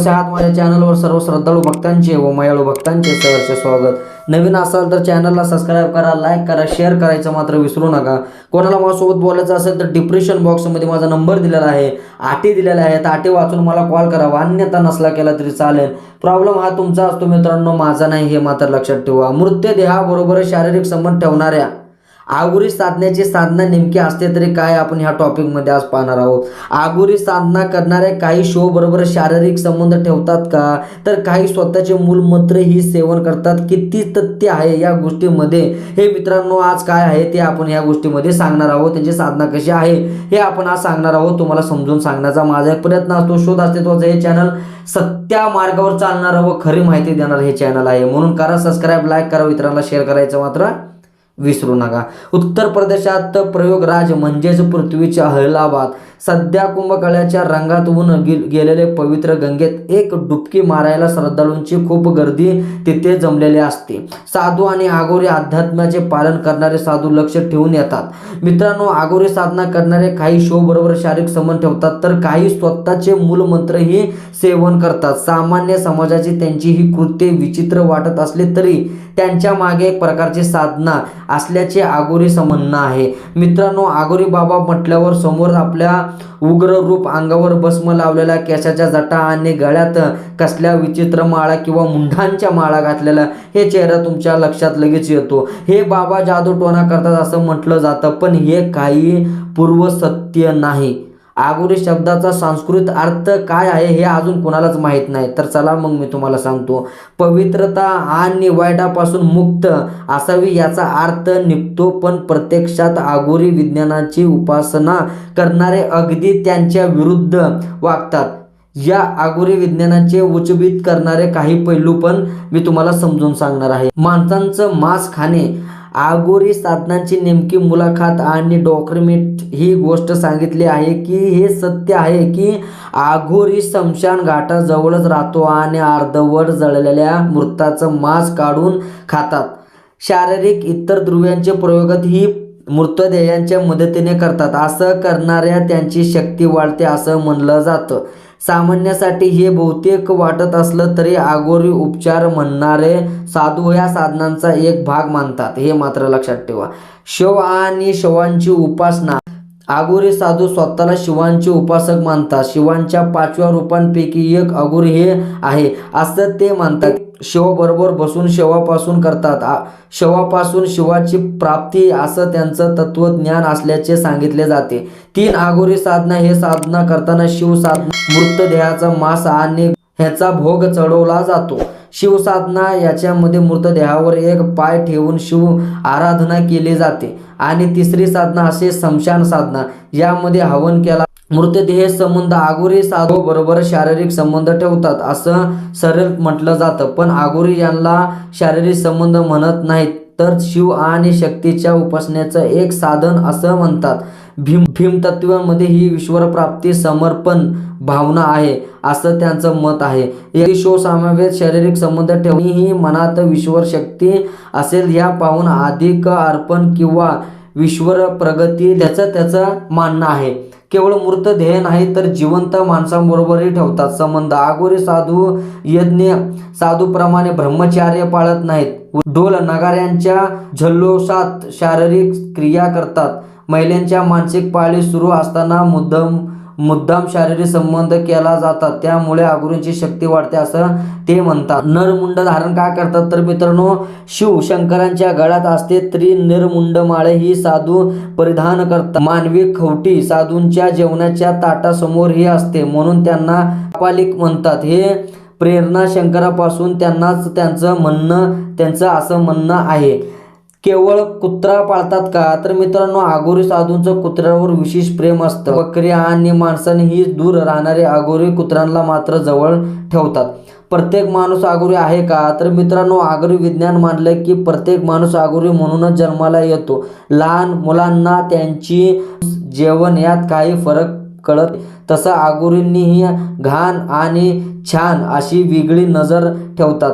कसे आहात माझ्या चॅनलवर सर्व श्रद्धाळू भक्तांचे व मायाळू भक्तांचे सहर्ष स्वागत. नवीन असाल तर चॅनलला सबस्क्राईब करा लाईक करा शेअर करायचं मात्र विसरू नका. कोणाला माझ्यासोबत बोलायचं असेल तर डिप्रेशन बॉक्समध्ये माझा नंबर दिलेला आहे आटी दिलेला आहे तर आटी वाचून मला कॉल करावा अन्यथा नसला केला तरी चालेल. प्रॉब्लेम हा तुमचा असतो मित्रांनो माझा नाही हे मात्र लक्षात ठेवा. मृत्यदेहाबरोबर शारीरिक संबंध ठेवणाऱ्या आगोरी साधण्याची साधना नेमकी असते तरी काय आपण ह्या टॉपिकमध्ये आज पाहणार आहोत? आगोरी साधना करणारे काही शो बरोबर शारीरिक संबंध ठेवतात का? तर काही स्वतःचे मूलमत्र ही सेवन करतात. किती तथ्य आहे या गोष्टीमध्ये? हे मित्रांनो आज काय आहे ते आपण या गोष्टीमध्ये सांगणार आहोत. त्यांची साधना कशी आहे हे आपण आज सांगणार आहोत. तुम्हाला समजून सांगण्याचा माझा एक प्रयत्न असतो. शोध अस्तित्वाचं हे चॅनल सत्या मार्गावर चालणारं व खरी माहिती देणारं हे चॅनल आहे. म्हणून करा सबस्क्राईब लाईक करा इतरांना शेअर करायचं मात्र विसरू नका. उत्तर प्रदेशात प्रयोगराज म्हणजेच पृथ्वीच्या अहलाबाद. सध्या कुंभकळ्याच्या रंगात ऊन गे- गेलेले पवित्र गंगेत एक डुबकी मारायला श्रद्धाळूंची खूप गर्दी तिथे जमलेली असते. साधू आणि आगोरी अध्यात्माचे पालन करणारे साधू लक्ष ठेवून येतात. मित्रांनो आगोरी साधना करणारे काही शो बरोबर शारीरिक संबंध ठेवतात तर काही स्वतःचे मूलमंत्रही सेवन करतात. सामान्य समाजाची त्यांची ही कृत्ये विचित्र वाटत असले तरी त्यांच्या मागे एक प्रकारची साधना असल्याचे आगोरी म्हणणं आहे. मित्रांनो आगोरी बाबा म्हटल्यावर समोर आपल्या उग्र रूप अंगावर भस्म लावलेल्या केसाच्या जटा आणि गळ्यात कसल्या विचित्र माळा किंवा मुंढांच्या माळा घातलेला हे चेहरा तुमच्या लक्षात लगेच येतो. हे बाबा जादू टोना करतात असं म्हटलं जातं पण हे काही पूर्व सत्य नाही. आगोरी शब्दाचा संस्कृत अर्थ काय आहे हे अजून कोणालाच माहीत नाही. तर चला मग मी तुम्हाला सांगतो. पवित्रता आणि वाईटापासून मुक्त असावी याचा अर्थ निघतो पण प्रत्यक्षात आगोरी विज्ञानाची उपासना करणारे अगदी त्यांच्या विरुद्ध वागतात. या आगोरी विज्ञानाचे उच्चबित करणारे काही पैलू पण मी तुम्हाला समजून सांगणार आहे. माणसांचं मांस खाणे आगोरी साधनांची नेमकी मुलाखत आणि डॉक्युमेंट ही गोष्ट सांगितली आहे की हे सत्य आहे की आघोरी स्मशान घाटाजवळच राहतो आणि अर्धवट जळलेल्या मृताचं मांस काढून खातात. शारीरिक इतर ध्रुव्यांचे प्रयोगात ही मृतदेहांच्या मदतीने करतात. असं करणाऱ्या त्यांची शक्ती वाढते असं म्हणलं जातं. सामान्यासाठी हे बहुतेक वाटत असलं तरी आगोरी उपचार म्हणणारे साधू या साधनांचा एक भाग मानतात. हे मात्र लक्षात ठेवा. शव आणि शवांची उपासना आगोरी साधू स्वतःला शिवांचे उपासक मानतात. शिवांच्या पाचव्या रूपांपैकी एक अगोरी हे आहे असं ते मानतात. शिवाबरोबर बसून शिवापासून करतात. आ- शिवापासून शिवाची प्राप्ती असं त्यांचं तत्वज्ञान असल्याचे सांगितले जाते. तीन आगोरी साधना हे साधना करताना शिव साधना मृतदेहाचा मांस आणि ह्याचा भोग चढवला जातो. शिवसाधना याच्यामध्ये मृतदेहावर एक पाय ठेवून शिव आराधना केली जाते. आणि तिसरी साधना असे समशान साधना. यामध्ये हवन केला. मृतदेह संबंध आगोरी साधू बरोबर शारीरिक संबंध ठेवतात. असं सरळ म्हटलं जातं. पण आगोरी यांना शारीरिक संबंध म्हणत नाहीत. तर शिव आणि शक्तीच्या उपासनेचं एक साधन असं म्हणतात. भीम भीमतत्वामध्ये ही ईश्वरप्राप्ती समर्पण भावना आहे असं त्यांचं मत आहे. शो समावेश शारीरिक संबंध ठेवणे ही मनात ईश्वर शक्ती असेल या पाहून अधिक अर्पण किंवा ईश्वर प्रगती त्याचं त्याचं मानणं आहे. केवळ मृतदेह नाही तर जिवंत माणसांबरोबरही ठेवतात. संबंध आगोरे साधू यज्ञ साधूप्रमाणे ब्रह्मचार्य पाळत नाहीत. ढोल नगाऱ्यांच्या झल्लोषात शारीरिक क्रिया करतात. महिलांच्या मानसिक पाळी सुरू असताना मुद्दम मुद्दाम शारीरिक संबंध केला जातात. त्यामुळे आगुरींची शक्ती वाढते असं ते म्हणतात. नरमुंड धारण का करतात? तर मित्रांनो शिव शंकरांच्या गळ्यात असते तरी नरमुंड माळे ही साधू परिधान करतात. मानवी खवटी साधूंच्या जेवणाच्या ताटासमोर ही असते म्हणून त्यांना पालिक म्हणतात. हे प्रेरणा शंकरापासून त्यांनाच त्यांचं म्हणणं त्यांचं असं म्हणणं आहे. केवळ कुत्रा पाळतात का? तर मित्रांनो आगोरी साधूंचं कुत्र्यावर विशेष प्रेम असतं. बकरी आणि माणसाने ही दूर राहणारे आगोरी कुत्र्यांना मात्र जवळ ठेवतात. प्रत्येक माणूस आगोरी आहे का? तर मित्रांनो आगोरी विज्ञान मानलं की प्रत्येक माणूस आगोरी म्हणूनच जन्माला येतो. लहान मुलांना त्यांची जेवण यात काही फरक कळत तसं आगोरींनीही घाण आणि छान अशी वेगळी नजर ठेवतात.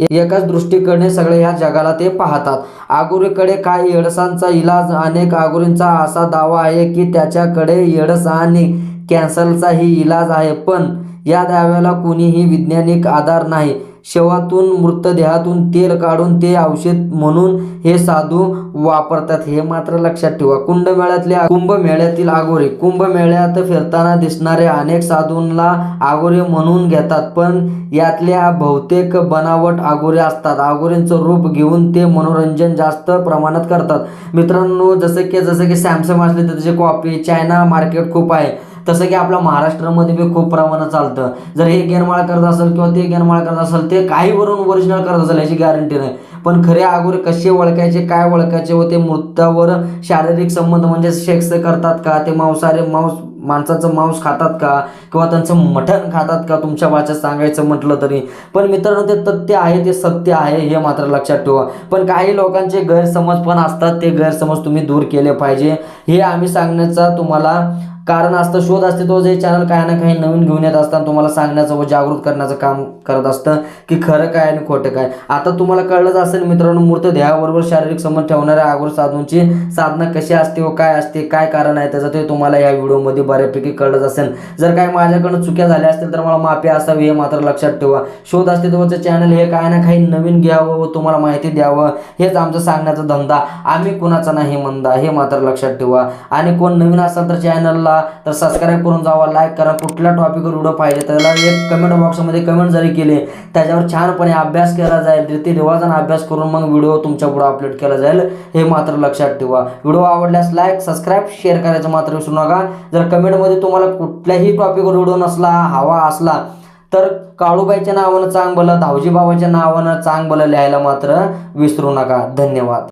एकाच दृष्टीकडे सगळे ह्या जगाला ते पाहतात. आगुरीकडे काय येडसांचा इलाज? अनेक आगुरींचा असा दावा आहे की त्याच्याकडे येडस आणि कॅन्सरचाही इलाज आहे. पण या दाव्याला कुणीही वैज्ञानिक आधार नाही. शवातून मृतदेहातून तेल काढून ते औषध म्हणून हे साधू वापरतात. हे मात्र लक्षात ठेवा. कुंभमेळ्यातल्या कुंभमेळ्यातील आगोरे. कुंभमेळ्यात फिरताना दिसणारे अनेक साधूंना आगोरे म्हणून घेतात पण यातल्या बहुतेक बनावट आगोरे असतात. आगोरेंचं रूप घेऊन ते मनोरंजन जास्त प्रमाणात करतात. मित्रांनो जसं की जसं की सॅमसंग असले तर त्याची कॉपी चायना मार्केट खूप आहे. तसं की आपल्या महाराष्ट्रामध्ये बी खूप प्रमाणात चालतं. जर हे गेनमाळ करत असेल किंवा ते गेनमाळ करत असेल ते काही वरून ओरिजिनल करत असेल याची गॅरंटी नाही. पण खरे अगोदर कसे ओळखायचे काय ओळखायचे व ते मृत्यावर शारीरिक संबंध म्हणजे सेक्स करतात का? ते मांसाहारी मांस माणसाचं मांस खातात का? किंवा त्यांचं मटण खातात का? तुमच्या भाषेत सांगायचं म्हटलं तरी. पण मित्रांनो ते तथ्य आहे ते सत्य आहे हे मात्र लक्षात ठेवा. पण काही लोकांचे गैरसमज पण असतात. ते गैरसमज तुम्ही दूर केले पाहिजे. हे आम्ही सांगण्याचा तुम्हाला कारण असतं. शोध असते तो जे चॅनल काही ना काही नवीन घेऊन येत असताना तुम्हाला सांगण्याचं व जागृत करण्याचं काम करत असतं की खरं काय आणि खोटं काय. आता तुम्हाला कळलंच असेल मित्रांनो मूर्त देहाबरोबर शारीरिक संबंध ठेवणाऱ्या आगोर साधूंची साधना कशी असते व काय असते काय कारण आहे त्याचं ते तुम्हाला या व्हिडिओमध्ये बऱ्यापैकी कळलंच असेल. जर काही माझ्याकडून चुक्या झाल्या असतील तर मला माफी असावी हे मात्र लक्षात ठेवा. शोध अस्तित्वाचं चॅनल हे काय ना काही नवीन घ्यावं व तुम्हाला माहिती द्यावं. हेच आमचं सांगण्याचा धंदा. आम्ही कुणाचा नाही मंदा हे मात्र लक्षात ठेवा. आणि कोण नवीन असाल तर चॅनलला तर सबस्क्राईब करून जावा लाईक करा. कुठल्या टॉपिकवर व्हिडिओ पाहिजे त्याला एक कमेंट बॉक्समध्ये कमेंट जरी केले त्याच्यावर छानपणे अभ्यास केला जाईल. रीती रिवाजानं अभ्यास करून मग व्हिडिओ तुमच्यापुढे अपलोड केला जाईल हे मात्र लक्षात ठेवा. व्हिडिओ आवडल्यास लाईक सबस्क्राईब शेअर करायचं मात्र विसरू नका. जर कमेंटमध्ये तुम्हाला कुठल्याही टॉपिकवर व्हिडिओ नसला हवा असला तर काळूबाईच्या नावानं चांग भलं धावजी बाबाच्या नावानं चांग भलं लिहायला मात्र विसरू नका. धन्यवाद.